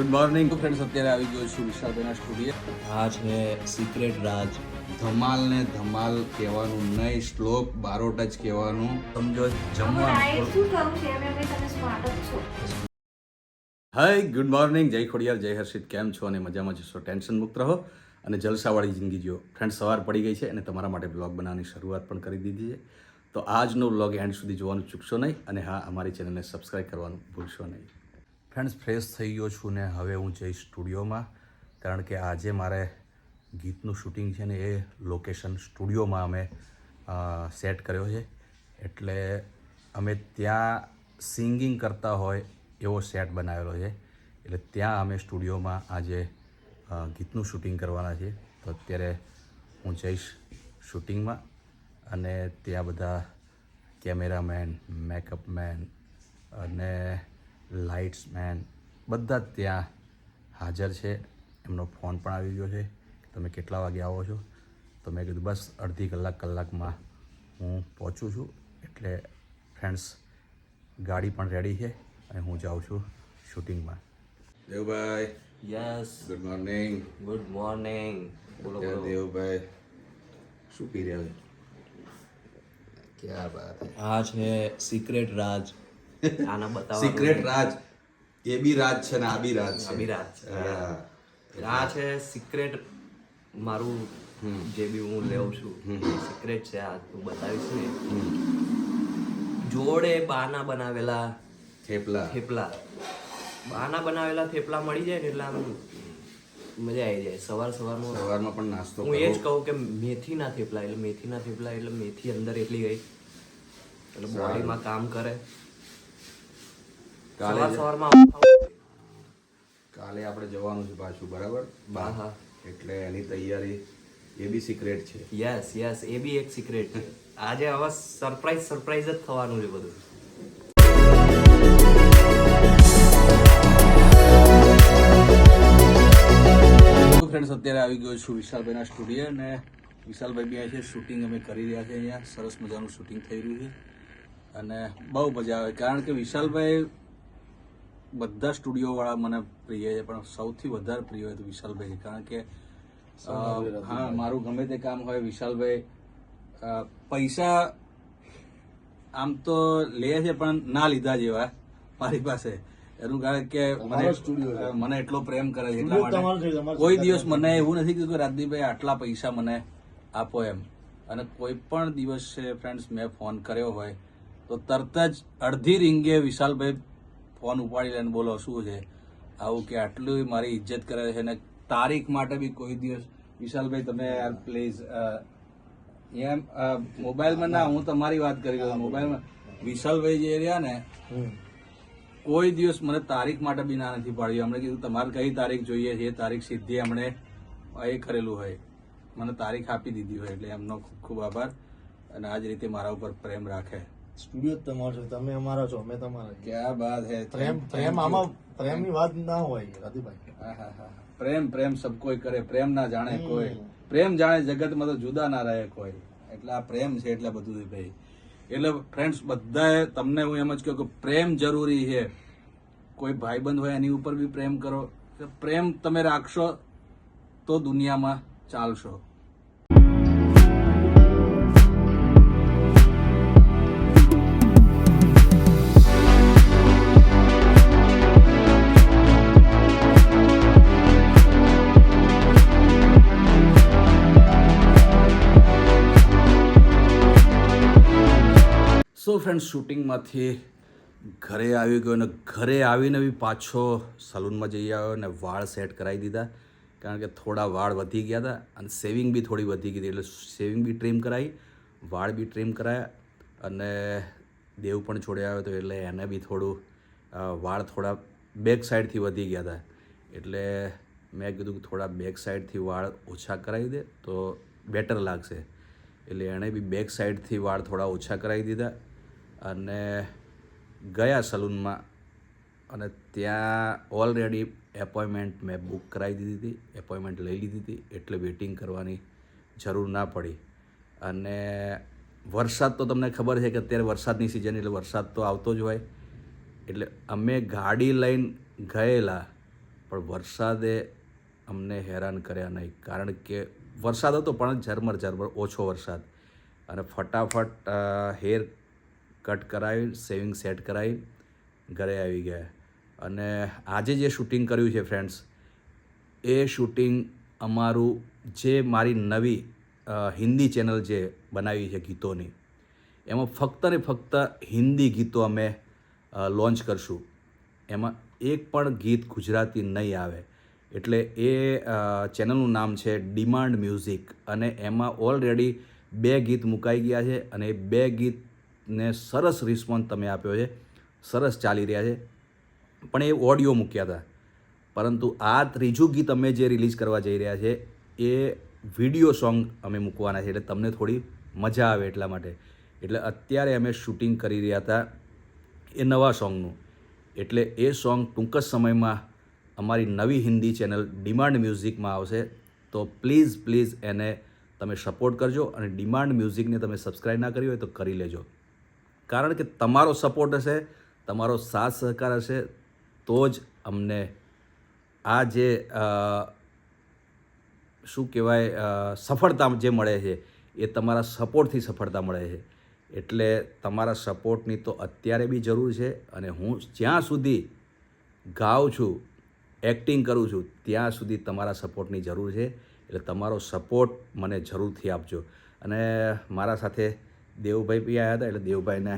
Good morning friends અત્યારે આવી ગયો છું વિશાલભાઈના સ્ટુડિયો. આ છે સિક્રેટ રાજ. ધમાલ ને ધમાલ કહેવાનું નહીં શ્લોક બારોટ જ કહેવાનું. સમજો જમવાનું. હાય ગુડ મોર્નિંગ જય ખોડિયાર જય હર્ષિત. કેમ છો? અને મજામાં છો? ટેન્શન મુક્ત રહો. અને જલસાવાળી જિંદગી જીવો. ફ્રેન્ડ સવાર પડી ગઈ છે અને તમારા માટે બ્લોગ બનાવવાની શરૂઆત પણ કરી દીધી છે. તો આજનો બ્લોગ એન્ડ સુધી જોવાનું ચૂકશો નહીં. અને હા અમારી ચેનલને સબસ્ક્રાઈબ કરવાનું ભૂલશો નહીં. ફ્રેન્ડ્સ ફ્રેશ થઈ ગયો છું ને હવે હું જઈશ સ્ટુડિયોમાં, કારણ કે આજે મારે ગીતનું શૂટિંગ છે ને એ લોકેશન સ્ટુડિયોમાં અમે સેટ કર્યો છે. એટલે અમે ત્યાં સિંગિંગ કરતા હોય એવો સેટ બનાવેલો છે. એટલે ત્યાં અમે સ્ટુડિયોમાં આજે ગીતનું શૂટિંગ કરવાના છે. તો અત્યારે હું જઈશ શૂટિંગમાં અને ત્યાં બધા કેમેરામેન મેકઅપમેન અને લાઇટ્સ મેન બધા જ ત્યાં હાજર છે. એમનો ફોન પણ આવી ગયો છે. તમે કેટલા વાગે આવો છો? તો મેં કીધું બસ અડધી કલાક કલાકમાં હું પહોંચું છું. એટલે ફ્રેન્ડ્સ ગાડી પણ રેડી છે અને હું જાઉં છું શૂટિંગમાં Devbhai. Yes good morning good morning બોલો બોલો. દેવભાઈ? શું પી રહ્યા છે? ક્યાં બાત આ છે સિક્રેટ રાજ. આના બતાવવા સિક્રેટ રાજ. એ બી રાજ છે ને આ બી રાજ છે. આ બી રાજ છે. આ છે સિક્રેટ મારું જે બી હું લેવું છું સિક્રેટ છે આ તું બતાવીશ ને. જોડે બાના બનાવેલા થેપલા. થેપલા. બાના બનાવેલા થેપલા મળી જાય ને એટલે આમ મજા આવી જાય. સવાર સવારમાં સવારમાં પણ નાસ્તો હું એ જ કહું કે મેથીના થેપલા એટલે મેથીના થેપલા એટલે મેથી અંદર એટલી ગઈ. એટલે બોડીમાં કામ કરે. કાલે સવારમાં કાલે આપણે જવાનું છે પાછું બરાબર? બહાર. હા. એટલે એની તૈયારી એ બી સિક્રેટ છે. યસ યસ એ બી એક સિક્રેટ છે. આજે હવે સરપ્રાઈઝ સરપ્રાઈઝ જ થવાનું છે બધું. ફ્રેન્ડ્સ અત્યારે આવી ગયો છું વિશાલભાઈના સ્ટુડિયો અને વિશાલભાઈ બી અહીંયા છે શૂટિંગ અમે કરી રહ્યા છે અહીંયા. સરસ મજાનું શૂટિંગ થઈ રહ્યું છે. અને બહુ મજા આવે. કારણ કે વિશાલભાઈ બધા સ્ટુડિયો વાળા મને પ્રિય છે પણ સૌથી વધારે પ્રિય હોય તો વિશાલભાઈ કારણ કે હા મારું ગમે તે કામ હોય વિશાલભાઈ પૈસા આમ તો લે છે પણ ના લીધા જેવા મારી પાસે. એનું કારણ કે મને મને એટલો પ્રેમ કરે છે એટલા માટે. કોઈ દિવસ મને એવું નથી કીધું કે રાજદીપભાઈ આટલા પૈસા મને આપો એમ. અને કોઈ પણ દિવસે ફ્રેન્ડ્સ મેં ફોન કર્યો હોય તો તરત જ અડધી રીંગે વિશાલભાઈ ફોન ઉપાડી લઈને બોલો શું છે? આવું કે આટલું મારી ઇજ્જત કરે છે અને તારીખ માટે બી કોઈ દિવસ. વિશાલભાઈ તમે યાર પ્લીઝ એમ મોબાઈલમાં ના હું તમારી વાત કરી રહ્યો મોબાઈલમાં વિશાલભાઈ જે રહ્યા ને કોઈ દિવસ મને તારીખ માટે બી ના નથી પાડ્યું. અમને કીધું તમારે કઈ તારીખ જોઈએ છે? એ તારીખ સીધી અમને એ કરેલું હોય. મને તારીખ આપી દીધી હોય. એટલે એમનો ખૂબ ખૂબ આભાર. અને આ જ રીતે મારા ઉપર પ્રેમ રાખે. સ્ટુડિયો તમારો છો. તમે અમારા છો અમે તમારા. ક્યાં બાત હે. પ્રેમ પ્રેમ આમાં પ્રેમની વાત ના હોય રાધીભાઈ. પ્રેમ પ્રેમ સબ કોઈ કરે પ્રેમ ના જાણે કોઈ. પ્રેમ જાણે જગતમાં તો જુદા ના રહે કોઈ. એટલે આ પ્રેમ છે એટલે બધું ભાઈ. એટલે ફ્રેન્ડ્સ બધાએ તમને હું એમ જ કહું કે પ્રેમ જરૂરી છે. કોઈ ભાઈબંધ હોય એની ઉપર બી પ્રેમ કરો. કે પ્રેમ તમે રાખશો તો દુનિયામાં ચાલશો. ફ્રેન્ડ શૂટિંગમાંથી ઘરે આવી ગયો અને ઘરે આવીને બી પાછો સલૂનમાં જઈ આવ્યો અને વાળ સેટ કરાવી દીધા. કારણ કે થોડા વાળ વધી ગયા હતા અને સેવિંગ બી થોડી વધી ગઈ એટલે સેવિંગ બી ટ્રીમ કરાવી વાળ બી ટ્રીમ કરાયા અને દેવ પણ છોડી આવ્યો હતો એટલે એને બી થોડું વાળ થોડા બેક સાઈડથી વધી ગયા હતા. એટલે મેં કીધું કે થોડા બેક સાઈડથી વાળ ઓછા કરાવી દે તો બેટર લાગશે. એટલે એણે બી બેક સાઈડથી વાળ થોડા ઓછા કરાવી દીધા. અને ગયા સલૂનમાં અને ત્યાં ઓલરેડી એપોઇન્ટમેન્ટ મેં બુક કરાવી દીધી હતી એપોઇન્ટમેન્ટ લઈ લીધી હતી, એટલે વેઇટિંગ કરવાની જરૂર ના પડી. અને વરસાદ તો તમને ખબર છે કે અત્યારે વરસાદની સિઝન એટલે વરસાદ તો આવતો જ હોય. એટલે અમે ગાડી લઈને ગયેલા, પણ વરસાદે અમને હેરાન કર્યા નહીં. કારણ કે વરસાદ હતો, પણ ઝરમર ઝરમર ઓછો વરસાદ. અને ફટાફટ હેર કટ કરાવી, સેવિંગ સેટ કરાવી, ઘરે આવી ગયા. અને આજે જે શૂટિંગ કર્યું છે ફ્રેન્ડ્સ, એ શૂટિંગ અમારું જે મારી નવી હિન્દી ચેનલ જે બનાવી છે ગીતોની, એમાં ફક્ત ને ફક્ત હિન્દી ગીતો અમે લોન્ચ કરશું. એમાં એક પણ ગીત ગુજરાતી નહીં આવે. એટલે એ ચેનલનું નામ છે ડિમાન્ડ મ્યુઝિક. અને એમાં ઓલરેડી બે ગીત મુકાઈ ગયા છે અને એ બે ગીતને સરસ રિસ્પોન્સ તમે આપ્યો છે. સરસ ચાલી રહ્યા છે. પણ એ ઓડિયો મૂક્યા હતા. પરંતુ આ ત્રીજું ગીત અમે જે રિલીઝ કરવા જઈ રહ્યા છે, એ વીડિયો સોંગ અમે મૂકવાના છે. એટલે તમને થોડી મજા આવે એટલા માટે. એટલે અત્યારે અમે શૂટિંગ કરી રહ્યા હતા એ નવા સોંગનું એટલે એ સોંગ ટૂંક જ સમયમાં અમારી નવી હિન્દી ચેનલ ડિમાન્ડ મ્યુઝિકમાં આવશે. તો પ્લીઝ પ્લીઝ એને તમે સપોર્ટ કરજો અને ડિમાન્ડ મ્યુઝિકને તમે સબસ્ક્રાઈબ ના કરી હોય તો કરી લેજો. કારણ કે તમારો સપોર્ટ હશે, તમારો સાથ સહકાર હશે, તો જ અમને આ જે શું કહેવાય સફળતા જે મળે છે, એ તમારા સપોર્ટથી સફળતા મળે છે. એટલે તમારા સપોર્ટની તો અત્યારે બી જરૂર છે અને હું જ્યાં સુધી ગાઉં છું એક્ટિંગ કરું છું, ત્યાં સુધી તમારા સપોર્ટની જરૂર છે. એટલે તમારો સપોર્ટ મને જરૂરથી આપજો. અને મારા સાથે દેવભાઈ બી આવ્યા હતા એટલે દેવભાઈને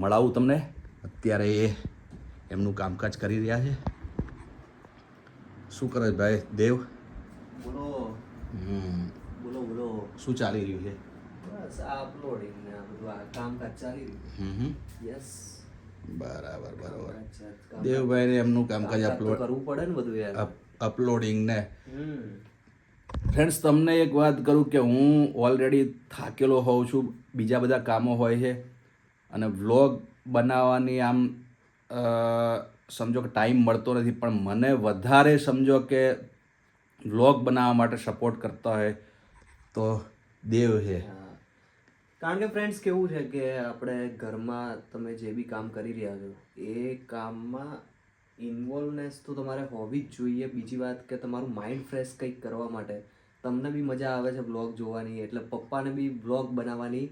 મળાવું તમને. અત્યારે એ એમનું કામકાજ કરી રહ્યા છે. શું કરે ભાઈ દેવ? બોલો. બોલો બોલો. શું ચાલી રહ્યું છે? બસ આ અપલોડિંગ ને બધું આ કામકાજ ચાલી રહ્યું હમ હમ. યસ બરાબર બરાબર. દેવભાઈને એમનું કામકાજ અપલોડ કરવું પડે ને બધું યાર. અપલોડિંગ ને. ફ્રેન્ડ્સ તમને એક વાત કરું કે હું ઓલરેડી થાકેલો હોઉં છું, બીજા બધા કામો હોય છે, અને વ્લોગ બનાવવાની આમ સમજો કે ટાઈમ મળતો નથી, પણ મને વધારે સમજો કે વ્લોગ બનાવવા માટે સપોર્ટ કરતા હોય તો દેવ છે. કારણ કે ફ્રેન્ડ્સ કેવું છે કે આપણે ઘરમાં તમે જે બી કામ કરી રહ્યા છો, એ કામમાં ઇન્વોલ્વનેસ તો તમારે હોવી જ જોઈએ. બીજી વાત કે તમારું માઇન્ડ ફ્રેશ કંઈક કરવા માટે. તમને બી મજા આવે છે બ્લોગ જોવાની, એટલે પપ્પાને બી બ્લોગ બનાવવાની.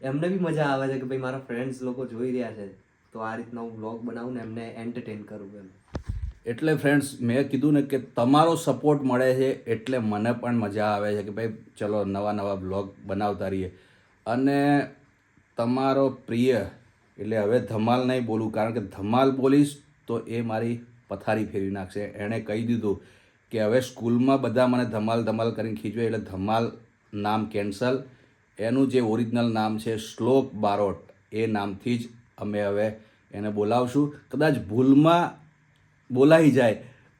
એમને બી મજા આવે છે કે ભાઈ મારા ફ્રેન્ડ્સ લોકો જોઈ રહ્યા છે. તો આ રીતના હું બ્લોગ બનાવું ને એમને એન્ટરટેન કરું એમ. એટલે ફ્રેન્ડ્સ મેં કીધું ને કે તમારો સપોર્ટ મળે છે એટલે મને પણ મજા આવે છે કે ભાઈ ચલો નવા નવા બ્લોગ બનાવતા રહીએ. અને તમારો પ્રિય, એટલે હવે ધમાલ નહીં બોલું, કારણ કે ધમાલ બોલીશ તો એ મારી પથારી ફેરવી નાખશે. એણે કહી દીધું કે હવે સ્કૂલમાં બધા મને ધમાલ ધમાલ કરીને ખીચવે એટલે ધમાલ નામ કેન્સલ. એનું જે ઓરિજિનલ નામ છે શ્લોક બારોટ, એ નામથી જ અમે હવે એને બોલાવશું. કદાચ ભૂલમાં બોલાઈ જાય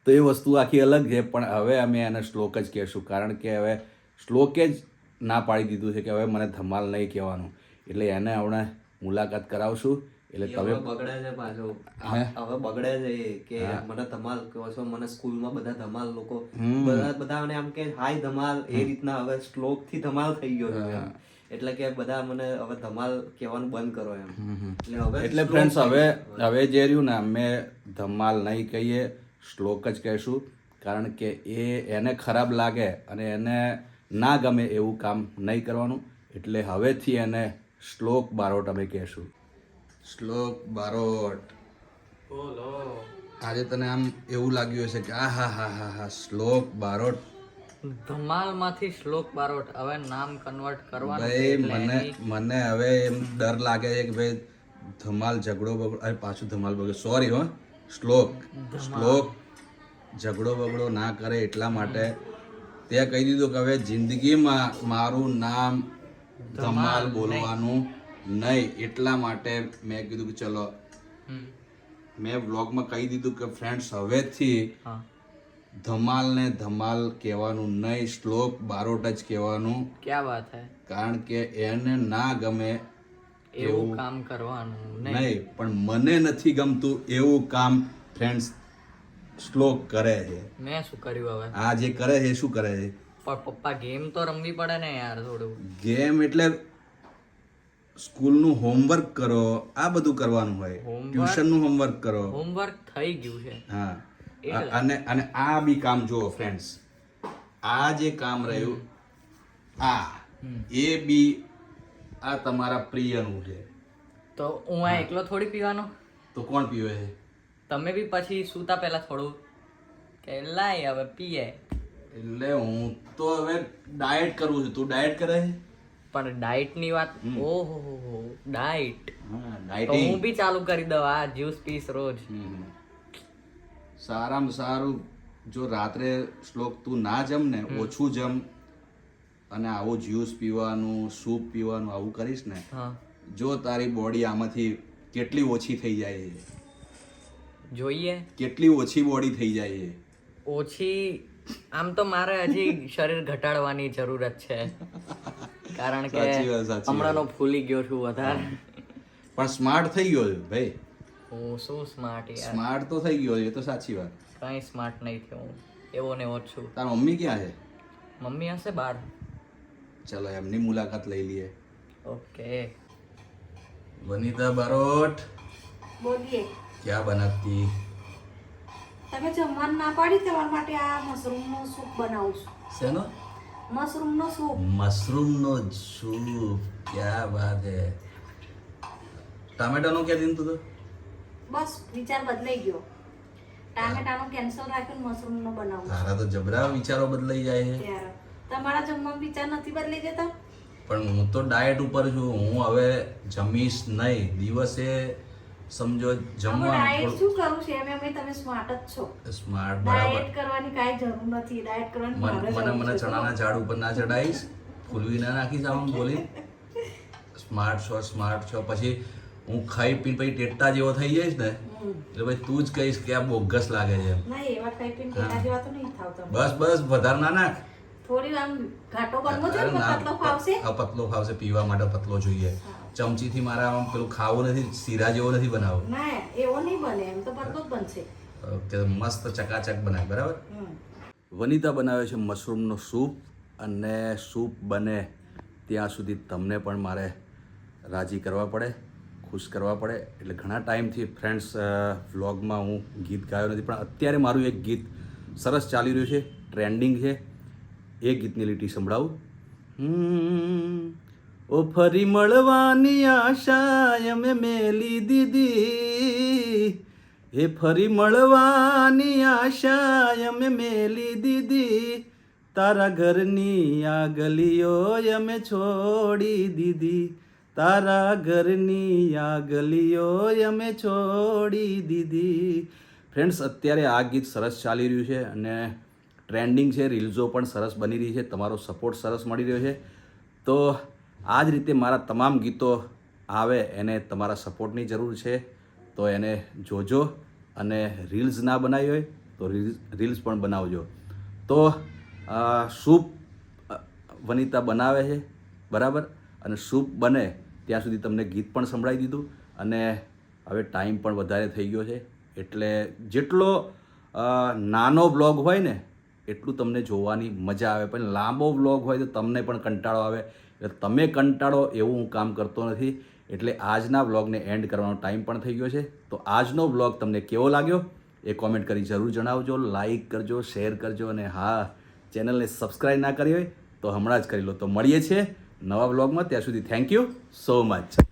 તો એ વસ્તુ આખી અલગ છે, પણ હવે અમે એને શ્લોક જ કહેશું. કારણ કે હવે શ્લોકે જ ના પાડી દીધું છે કે હવે મને ધમાલ નહીં કહેવાનું. એટલે એને હમણાં મુલાકાત કરાવશું. એટલે તમે હવે બગડે છે પાછો. હવે બગડે છે કે મને ધમાલ કહો છો મને સ્કૂલમાં બધા ધમાલ લોકો. બધા બધાને આમ કે હાય ધમાલ એ રીતના હવે શ્લોકથી ધમાલ થઈ ગયો છે એટલે કે બધા મને હવે ધમાલ કહેવાનું બંધ કરો એમ. એટલે હવે એટલે ફ્રેન્ડ્સ હવે હવે જે રહ્યું ને અમે ધમાલ નહીં કહીએ શ્લોક જ કહીશું. કારણ કે એ એને ખરાબ લાગે અને એને ના ગમે એવું કામ નહીં કરવાનું. એટલે હવેથી એને શ્લોક બારોટ અમે કહેશું. શ્લોક બારોટ. આજે તને આમ એવું લાગ્યું હશે કે આ હા હા હા હા શ્લોક બારોટ. ધમાલમાંથી શ્લોક બારોટ. હવે નામ કન્વર્ટ કરવાનું છે ભાઈ મને મને હવે એમ ડર લાગે છે કે ભાઈ ધમાલ ઝઘડો બગડો અરે પાછું ધમાલ બગડો. સોરી હો. શ્લોક. શ્લોક ઝઘડો બગડો ના કરે એટલા માટે તે કહી દીધું કે હવે જિંદગીમાં મારું નામ ધમાલ બોલવાનું નહીં એટલા માટે મેં કીધું કે ચલો. મેં વ્લોગમાં કહી દીધું કે ફ્રેન્ડ્સ હવેથી ધમાલ ને ધમાલ કહેવાનું નહીં શ્લોક બારોટ જ કહેવાનું. ક્યાં વાત હે? કારણ કે એને ના ગમે એવું કામ કરવાનું નહીં. નહીં પણ મને નથી ગમતું એવું કામ ફ્રેન્ડ્સ શ્લોક કરે છે. મેં શું કર્યું હવે? આ જે કરે છે શું કરે છે? પણ પપ્પા ગેમ તો રમવી પડે ને યાર થોડું. ગેમ એટલે સ્કૂલનું હોમવર્ક કરો આ બધું કરવાનું હોય. ટ્યુશનનું હોમવર્ક કરો. હોમવર્ક થઈ ગયું છે. હા. અને અને આ બી કામ જુઓ ફ્રેન્ડ્સ આ જે કામ રહ્યું આ એ બી આ તમારા પ્રિયનું છે. તો હું આ એકલો થોડી પીવાનો? તો કોણ પીવે છે? તમે બી પછી સૂતા પહેલા થોડું. કે લાય હવે પીએ. એટલે હું તો હવે ડાયટ કરું છું. તું ડાયટ કરે છે? પણ ડાયટની વાત? ઓહો ડાયટ હા તો હું બી ચાલુ કરી દઉં આ જ્યુસ પીસ રોજ. સારામાં સારું જો રાત્રે શ્લોક તું ના જમ ને ઓછું જમ અને આવું જ્યુસ પીવાનું સૂપ પીવાનું આવું કરીશ ને જો તારી બોડી આમાંથી કેટલી ઓછી થઈ જાય છે જોઈએ. કેટલી ઓછી બોડી થઈ જાય છે ઓછી આમ તો મારે હજી શરીર ઘટાડવાની જરૂરત છે. કારણ કે. હમણાંનો ફૂલી ગયો છું વધારે. પણ સ્માર્ટ થઈ ગયો છે ભાઈ. હું શું સ્માર્ટ યાર? સ્માર્ટ તો થઈ ગયો એ તો સાચી વાત. કઈ સ્માર્ટ નહીં થયો હું. એવો ને એવો જ છું. તારા મમ્મી ક્યાં છે? મમ્મી હશે બહાર. ચલો એમની મુલાકાત લઈ લઈએ. ઓકે. વનિતા બારોટ. બોલીએ. ક્યાં બનાવતી? તમે જમવાનું ના પાડી તમારા માટે આ મશરૂમનો સૂપ બનાવું છું. શેનો? મશરૂમનો સૂપ. મશરૂમનો સૂપ. ક્યા વાત હે. ટામેટાનો ક્યાં દીધું તો બસ વિચાર બદલાઈ ગયો. ટામેટાનો કેન્સલ રાખ્યો ને મશરૂમનો બનાવું. તારા તો જબરા વિચારો બદલાઈ જાય છે તમારા જમવામાં વિચાર નથી બદલાઈ જતા? પણ હું તો ડાયટ ઉપર છું. હું હવે જમીશ નહીં. દિવસે સમજો જમવાનું શું કરું છે? એમ એમ તમે સ્માર્ટ જ છો. સ્માર્ટ બરાબર. ડાયટ કરવાની કાઈ જરૂર નથી. ડાયટ કરવાની મને મને. ચણાના ઝાડ ઉપર ના ચડાવીશ. ફૂલવી ના નાખીશ આમ બોલી. સ્માર્ટ છો સ્માર્ટ છો. પછી હું ખાઈ પી પછી ટેટા જેવો થઈ જઈશ ને એટલે ભાઈ તું જ કહીશ કે આ બોગસ લાગે છે. ના એવા ખાઈ પીને પેલા જેવા તો નહીં થાવ બસ બસ વધારે ના નાખ. થોડી આમ ઘાટો કરવો જોઈએ પતલો ફાવશે પતલો ફાવશે પીવા માટે પતલો જોઈએ. ચમચીથી મારા આમ પેલું ખાવું નથી શીરા જેવો નથી બનાવો. ના એવો નહીં બને એમ તો જ બનશે. કે મસ્ત ચકાચક બનાય બરાબર. વનિતા બનાવે છે મશરૂમનો સૂપ અને સૂપ બને ત્યાં સુધી તમને પણ મારે રાજી કરવા પડે ખુશ કરવા પડે. એટલે ઘણા ટાઈમથી ફ્રેન્ડ્સ વ્લોગમાં હું ગીત ગાયો નથી પણ અત્યારે મારું એક ગીત સરસ ચાલી રહ્યું છે ટ્રેન્ડિંગ છે. એ ગીતની લીટી સંભળાવું. હમ, ઓ ફરી મળવાની આશા અમે મેલી દીધી. એ ફરી મળવાની આશા અમે મેલી દીધી. તારા ઘરની આ ગલીઓ અમે છોડી દીધી. તારા ઘરની આ ગલીઓ અમે છોડી દીધી. ફ્રેન્ડ્સ અત્યારે આ ગીત સરસ ચાલી રહ્યું છે અને ટ્રેન્ડિંગ છે રીલ્સો પણ સરસ બની રહી છે, તમારો સપોર્ટ સરસ મળી રહ્યો છે. તો આ જ રીતે મારા તમામ ગીતો આવે, એને તમારા સપોર્ટની જરૂર છે. તો એને જોજો અને રીલ્સ ના બનાવી હોય તો રીલ્સ પણ બનાવજો. તો સૂપ વનિતા બનાવે છે, બરાબર? અને સૂપ બને ત્યાં સુધી તમને ગીત પણ સંભળાવી દીધું અને હવે ટાઈમ પણ વધારે થઈ ગયો છે. એટલે જેટલો નાનો બ્લોગ હોય ને, એટલું તમને જોવાની મજા આવે. પણ લાંબો બ્લોગ હોય તો તમને પણ કંટાળો આવે. એટલે તમે કંટાળો, એવું હું કામ કરતો નથી. એટલે આજના બ્લોગને એન્ડ કરવાનો ટાઈમ પણ થઈ ગયો છે. તો આજનો બ્લોગ તમને કેવો લાગ્યો? એ કોમેન્ટ કરી જરૂર જણાવજો. લાઈક કરજો, શેર કરજો અને હા, ચેનલને સબસ્ક્રાઈબ ના કરી હોય તો હમણાં જ કરી લો. તો મળીએ છીએ નવા બ્લોગમાં ત્યાં સુધી થેન્ક યુ સો મચ